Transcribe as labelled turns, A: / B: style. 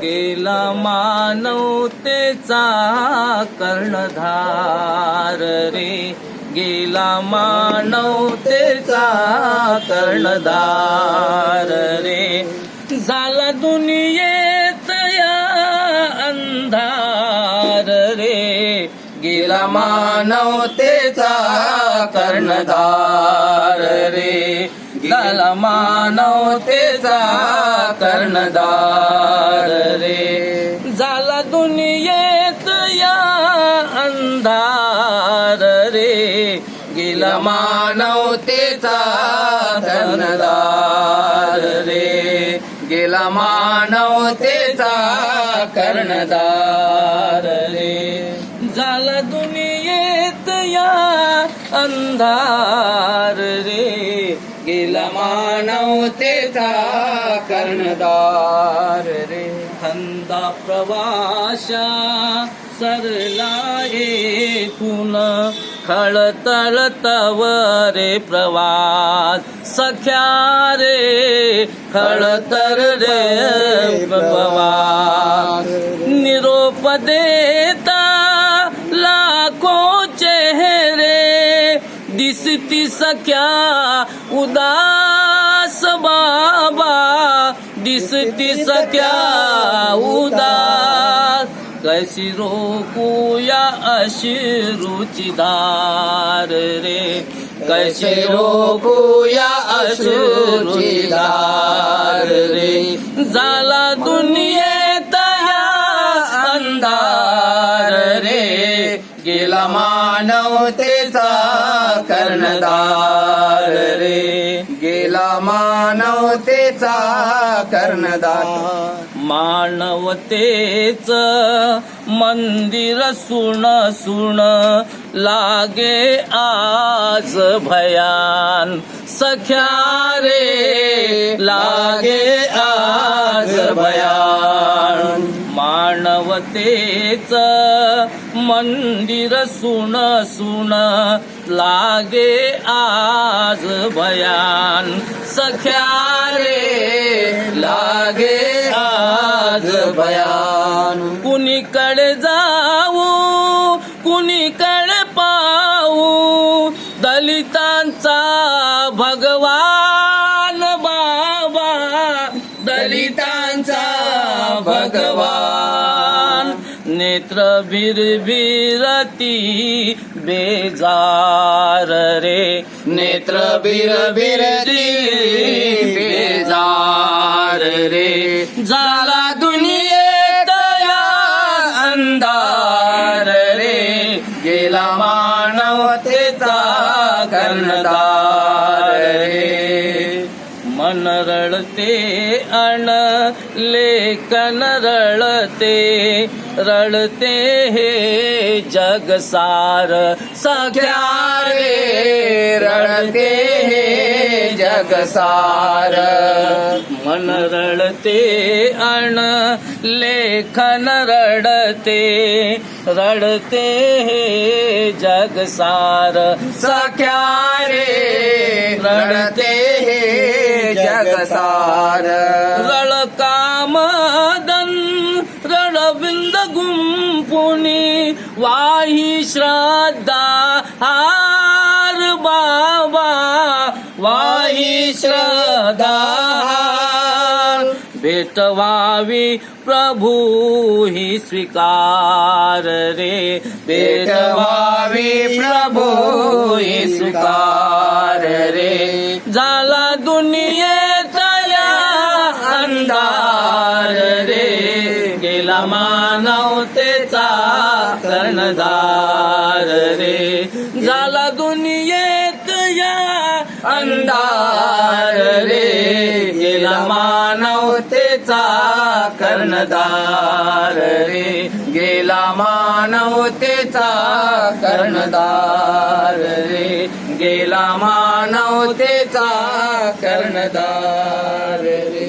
A: गेला मानवतेचा कर्णधार रे. गेला मानवतेचा कर्णधार रे. झाला दुनियेत या अंधार रे. गेला मानवतेचा कर्णधार रे. झाला मानवतेचा कर्णधार रे. झाला दुनियेत या अंधार रे. गेला मानव तेचा कर्णदार रे. गेला मानव तेचा कर्णधार रे. झाला दुनियेत या अंधार रे. गेला मानवतेचा कर्णधार रे। खंदा प्रवाशा सरला येथून खळतळ रे प्रवास। सख्या रे खळतर रे प्रवास। निरोप देता दिसती सख्या उदास बाबा. दिसती सख्या उदास. कशी रोकूया अशी रुचिदार रे? कशी रोकूया अशी रुचिदार रे? झाला दुनियेत या अंधार रे. गेला मानवते कर्णधार रे. गेला मानवतेचा कर्णधार. मानवतेच मंदिर सुण सुण लागे आज भयान. सख्या रे लागे आज भयान. मानवतेच मंदिर सुन सुन लागे आज भयान सख्या रे लागे आज भयान कुणीकडे जाऊ कुणीकडे पाऊ दलितांचा भगवान नेत्र बिरबिरती बेजार रे. नेत्र बिरबिरती बेजार रे. झाला दुनियेत या अंधार रे. गेला मानवतेचा कर्णधार रे. मन रळते अण लेखन रळते रळते हे जगसार सख्या रे रळते हे जगसार मन रळते अण लेखन रडते रडते हे जगसार सख्या रे रडते हे जगसार वाही श्रद्धा हार बाबा वाही हार। भेटवावी प्रभू ही स्वीकार रे। भेटवावी प्रभू ही स्वीकार मानवतेचा कर्णधार रे. झाला दुनियेत या अंधार रे. गेला मानवतेचा कर्णधार रे. गेला मानवतेचा कर्णधार रे. गेला मानवतेचा कर्णधार रे.